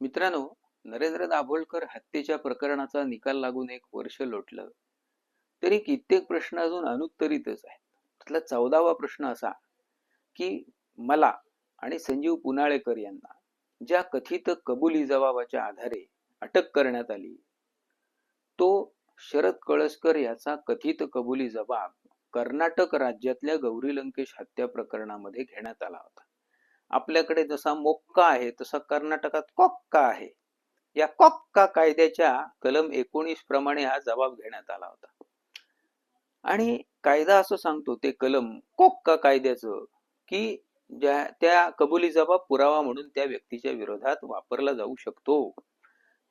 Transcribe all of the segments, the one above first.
मित्रांनो नरेंद्र दाभोलकर हत्येच्या प्रकरणाचा निकाल लागून एक वर्ष लोटलं. तरी कित्येक प्रश्न अजून अनुत्तरितच आहेत. त्यातला चौदावा प्रश्न असा की मला आणि संजीव पुनाळेकर यांना ज्या कथित कबुली जबाबाच्या आधारे अटक करण्यात आली तो शरद कळसकर याचा कथित कबुली जबाब कर्नाटक राज्यातल्या गौरी लंकेश हत्या प्रकरणामध्ये घेण्यात आला होता. आपल्याकडे जसा मोक्का आहे तसा कर्नाटकात कोक्का आहे. या कोक्का कायद्याच्या कलम एकोणीस प्रमाणे हा जबाब घेण्यात आला होता. आणि कायदा असं सांगतो ते कलम कोक्का कायद्याचं की ज्या त्या कबुली जबाब पुरावा म्हणून त्या व्यक्तीच्या विरोधात वापरला जाऊ शकतो.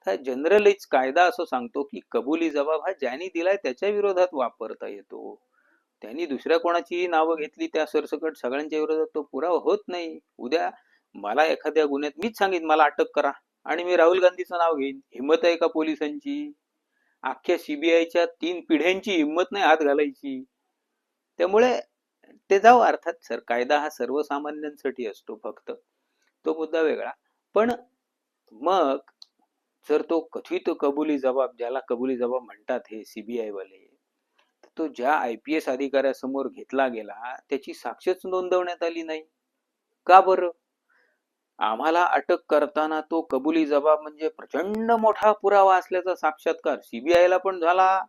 तर जनरलीच कायदा असं सांगतो की कबुली जबाब हा ज्यांनी दिलाय त्याच्या विरोधात वापरता येतो. त्यांनी दुसऱ्या कोणाची नावं घेतली त्या सरसकट सगळ्यांच्या विरोधात तो पुरावा होत नाही. उद्या मला एखाद्या गुन्ह्यात मीच सांगितलं मला अटक करा आणि मी राहुल गांधीचं नाव घेईन. हिंमत आहे का पोलिसांची? अख्ख्या सीबीआयच्या तीन पिढ्यांची हिंमत नाही हात घालायची. त्यामुळे ते जाऊ अर्थात सर कायदा हा सर्वसामान्यांसाठी असतो फक्त. तो मुद्दा वेगळा. पण मग जर तो कथित कबुली जबाब ज्याला कबुली जबाब म्हणतात हे सीबीआय वाले तो ज्या आय पी एस अधिकाऱ्यासमोर घेतला गेला त्याची साक्षच नोंदवण्यात आली नाही. का बरं? आम्हाला अटक करताना तो कबुली जबाब म्हणजे प्रचंड मोठा पुरावा असल्याचा साक्षात्कार सीबीआयला ला पण झाला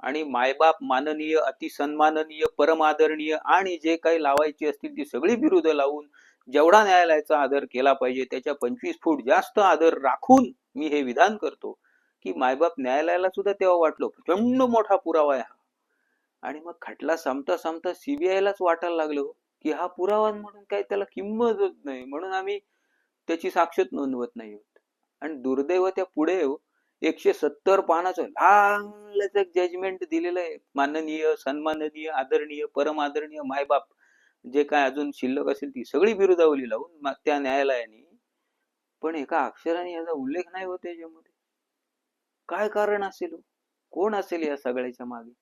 आणि मायबाप माननीय अतिसन्माननीय परमादरणीय आणि जे काही लावायची असतील ती सगळी विरुद्ध लावून जेवढा न्यायालयाचा आदर केला पाहिजे त्याच्या पंचवीस फूट जास्त आदर राखून मी हे विधान करतो की मायबाप न्यायालयाला सुद्धा तेव्हा वाटलो. प्रचंड मोठा पुरावा आहे हा. आणि मग खटला संपता संपता सीबीआयलाच वाटायला लागलो हो, की हा पुरावा म्हणून काही त्याला किंमत होत नाही. म्हणून आम्ही त्याची साक्षात नोंदवत नाही होत. आणि दुर्दैव त्या पुढे हो, एकशे सत्तर पानाचं लहान जजमेंट दिलेलं आहे. माननीय सन्माननीय आदरणीय परम आदरणीय मायबाप जे काय अजून शिल्लक असेल ती सगळी बिरुदावली लावून त्या न्यायालयाने. पण एका अक्षराने याचा उल्लेख नाही होत त्याच्यामध्ये काय कारण असेल हो? कोण असेल या सगळ्याच्या मागे?